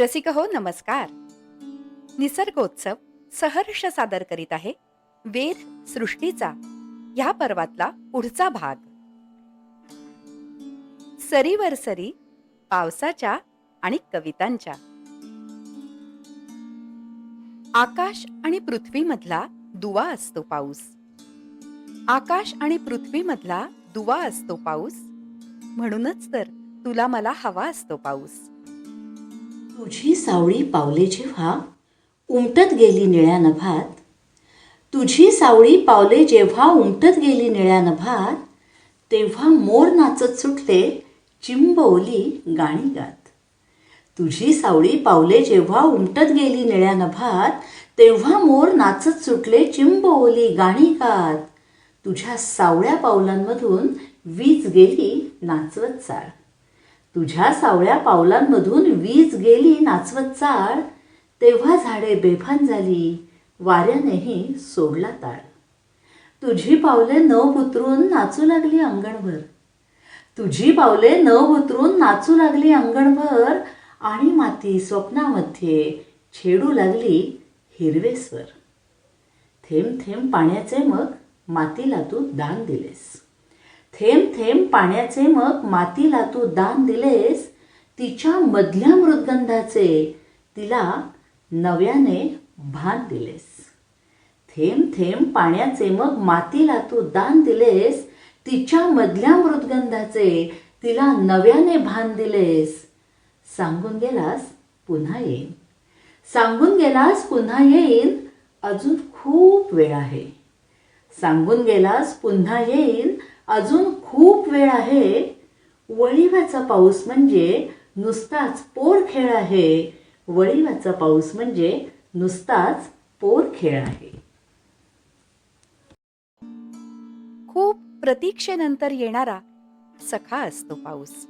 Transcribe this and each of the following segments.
रसिक हो नमस्कार. निसर्गोत्सव सहर्ष सादर करीत आहे वेद सृष्टीचा ह्या पर्वातला पुढचा भाग. सरीवर सरी पावसाच्या आणि कवितांच्या. आकाश आणि पृथ्वीमधला दुवा असतो पाऊस. आकाश आणि पृथ्वीमधला दुवा असतो पाऊस. म्हणूनच तर तुला मला हवा असतो पाऊस. तुझी सावळी पावले जेव्हा उमटत गेली निळ्या नभात तुझी सावळी पावले जेव्हा उमटत गेली निळ्या नभात तेव्हा मोर नाचत सुटले चिंब ओली गाणी गात तुझी सावळी पावले जेव्हा उमटत गेली निळ्या नभात तेव्हा मोर नाचत सुटले चिंब ओली गाणी गात तुझ्या सावळ्या पावलांमधून वीज गेली नाचवत चाळ. तुझ्या सावळ्या पावलांमधून वीज गेली नाचवत चाळ तेव्हा झाडे बेभान झाली वाऱ्यानेही सोडला ताळ. तुझी पावले न उतरून नाचू लागली अंगणभर. तुझी पावले न उतरून नाचू लागली अंगणभर आणि माती स्वप्नामध्ये छेडू लागली हिरवे स्वर थेंब थेंब पाण्याचे मग मातीला तू दान दिलेस. थेंब थेंब पाण्याचे मग मातीला तू दान दिलेस तिच्या मधल्या मृदगंधाचे तिला नव्याने भान दिलेस. थेंब थेंब पाण्याचे मग मातीला तू दान दिलेस तिच्या मधल्या मृदगंधाचे तिला नव्याने भान दिलेस. सांगून गेलास पुन्हा येईन. सांगून गेलास पुन्हा येईन. अजून खूप वेळ आहे. सांगून गेलास पुन्हा येईन. अजून खूप वेळ आहे. वळीवाचा पाऊस म्हणजे नुसताच पोर खेळ आहे. वळीवाचा पाऊस म्हणजे नुसताच पोर खेळ आहे. खूप प्रतीक्षेनंतर येणारा सखा असतो पाऊस.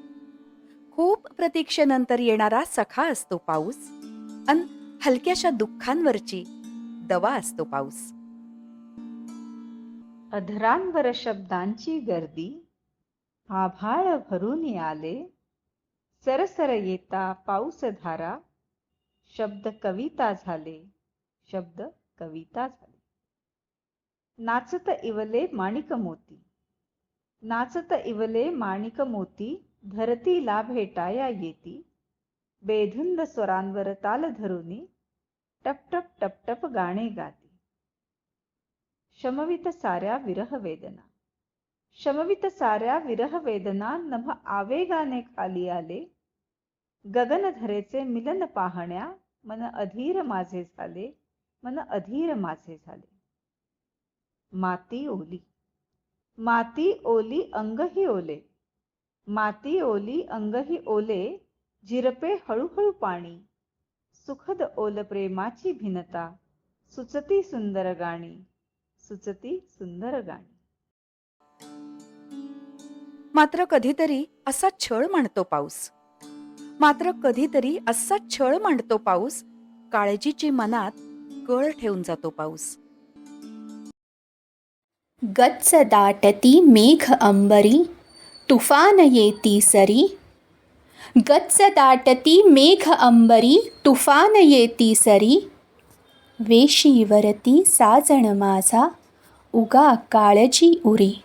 खूप प्रतीक्षेनंतर येणारा सखा असतो पाऊस. अन हलक्याशा दुःखांवरची दवा असतो पाऊस. अधरांवर शब्दांची गर्दी आभाळ भरून आले सरसर येता पाऊस धारा शब्द कविता झाले शब्द कविता झाले. नाचत इवले माणिक मोती नाचत इवले माणिक मोती धरतीला भेटाया येती बेधुंद स्वरांवर ताल धरुनी टप टप टप टप गाणे गाती. शमवित साऱ्या विरह वेदना शमवित साऱ्या विरह वेदना नभ आवेगाने खाली आले गगनधरेचे मिलन पाहण्या मन अधीर माझे झाले मन अधीर माझे झाले माती ओली माती ओली अंगही ओले माती ओली अंगही ओले जिरपे हळूहळू पाणी सुखद ओल प्रेमाची भिनता सुचती सुंदर गाणी सुचती सुंदर गाणी. मात्र कधीतरी असा छळ मांडतो पाऊस. मात्र कधीतरी असा छळ मांडतो पाऊस काळजीची मनात कळ ठेवून जातो पाऊस. गच्च दाटती मेघ अंबरी तुफान येती सरी. गच्च दाटती मेघ अंबरी तुफान येती सरी. वेशीवरती साजण माझा उगा काळजी उरी.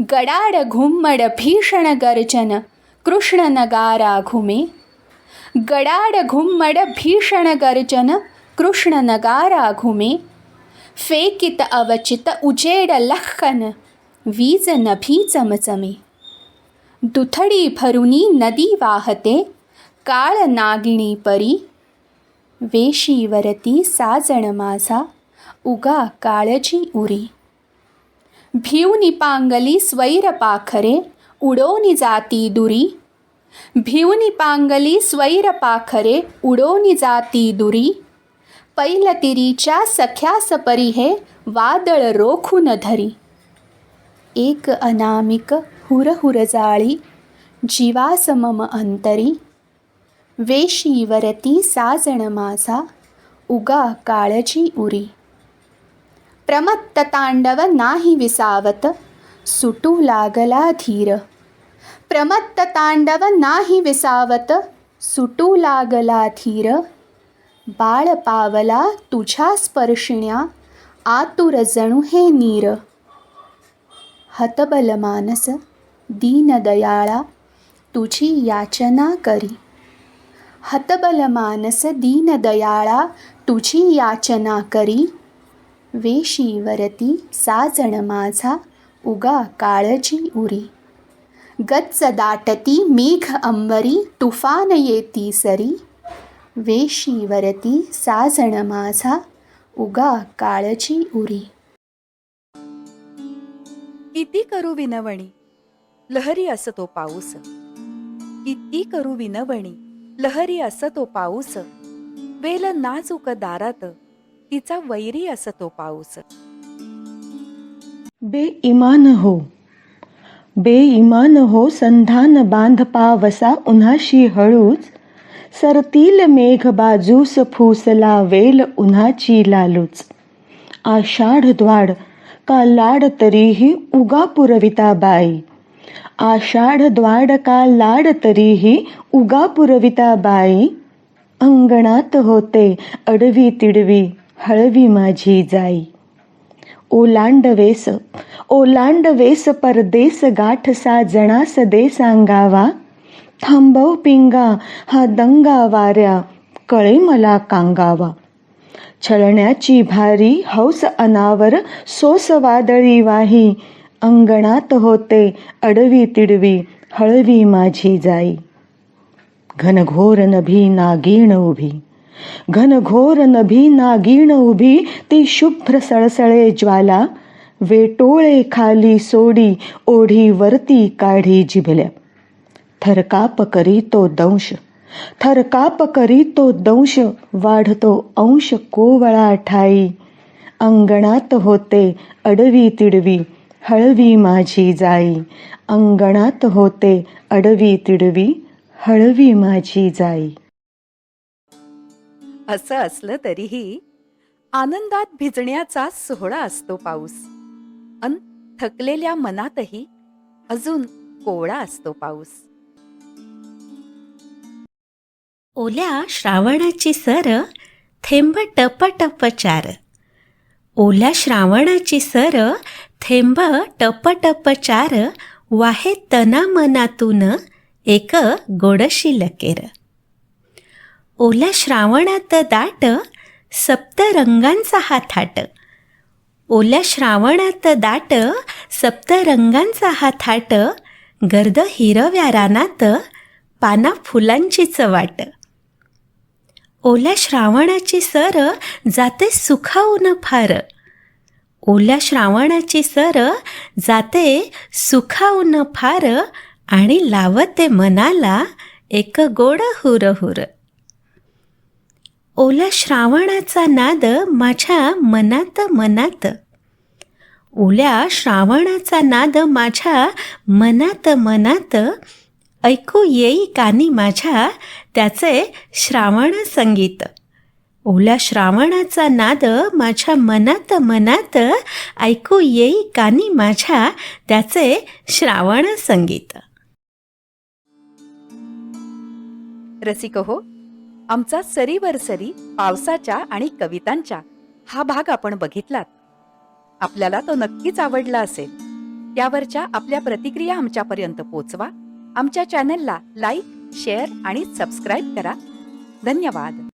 गडाड घुम्मड भीषण गर्जन कृष्ण नगारा घुमे. गडाड घुम्मड भीषण गर्जन कृष्ण नगारा घुमे. फेकित अवचित उजेड लखन वीज नभी चमचमे दुथडी भरुनी नदी वाहते काळ नागिणी परी. वेशीवरती साजण माझा उगा काळजी उरी. भिव निपांगली स्वैर पाखरे उडोनी जाती दुरी. भिव निपांगली स्वैर पाखरे उडोनी जाती दुरी. पैलतिरीच्या सख्यास परी हे वादळ रोखून धरी. एक अनामिक हुरहुरजाळी जाळी जीवास मम अंतरी वेशीवरती साजण माझा उगा काळजी उरी. प्रमत्त तांडव नाही विसावत सुटू लागला धीर। प्रमत्त तांडव नाही विसावत सुटू लागला धीर। बाळ पावला तुझ्या स्पर्शिण्या आतुर जणू हे नीर। हतबल मानस दीनदयाळा तुझी याचना करी। हतबल मानस दीनदयाळा तुझी याचना करी। वेशीवरती साजण माझा उगा काळजी उरी. गच्च दाटती मेघ अंबरी तुफान येती सरी. वेशीवरती साजण माझा उगा काळजी उरी. किती करू विनवणी? लहरी असतो पाऊस. किती करू विनवणी? लहरी असतो पाऊस. वेल नाजूक दारात तिचा वैरी असतो पाऊस. बेईमान हो. बेईमान हो संधान बांध पावसा उन्हाशी हळूच. सरतील मेघ बाजूस फुसला वेल उन्हाची लालूच. आषाढ द्वाड का लाड तरीही उगा पुरविता बाई. आषाढ द्वाड का लाड तरीही उगा पुरविता बाई. अंगणात होते अडवी तिडवी हळवी माझी जाई. ओलांडवेस ओलांडवेस परदेस गाठ साजणास दे सांगावा थांबव पिंगा हा दंगा वाऱ्या कळे मला कांगावा. छळण्याची भारी हौस अनावर सोस वादळी वाही अंगणात होते अडवी तिडवी हळवी माझी जाई. घनघोर नभी नागीण उभी. घनघोर नभी नागीण उभी ती शुभ्र सळसळे ज्वाला. वेटोळे खाली सोडी ओढी वरती काढी जिभल्या. थरकाप करी तो दंश. थरकाप करी तो दंश वाढतो अंश कोवळा ठाई. अंगणात होते अडवी तिडवी हळवी माझी जाई. अंगणात होते अडवी तिडवी हळवी माझी जाई. असं असलं तरीही आनंदात भिजण्याचा सोहळा असतो पाऊस. अन थकलेल्या मनातही अजून कोवळा असतो पाऊस. ओल्या श्रावणाची सर थेंब टप टप चार. ओल्या श्रावणाची सर थेंब टप टप चार वाहे तना मनातून एक गोडशी लकेर. ओल्या श्रावणात दाट सप्त रंगांचा हा थाट. ओल्या श्रावणात दाट सप्त रंगांचा हा थाट गर्द हिरव्या रानात पाना फुलांची चवाट ओल्या श्रावणाची सर जाते सुखावून फार. ओल्या श्रावणाची सर जाते सुखावून फार आणि लावते मनाला एक गोड हुर ओल्या श्रावणाचा नाद माझ्या मनात मनात. ओल्या श्रावणाचा नाद माझ्या मनात मनात. ऐकू येई कानी माझ्या त्याचे श्रावण संगीत. ओल्या श्रावणाचा नाद माझ्या मनात मनात. ऐकू येई कानी माझ्या त्याचे श्रावण संगीत. रसिक हो आमचा सरीवरसरी पावसाच्या आणि कवितांच्या हा भाग आपण बघितलात. आपल्याला तो नक्कीच आवडला असेल. त्यावरच्या आपल्या प्रतिक्रिया आमच्यापर्यंत पोचवा. आमच्या चॅनलला लाईक शेअर आणि सबस्क्राईब करा. धन्यवाद.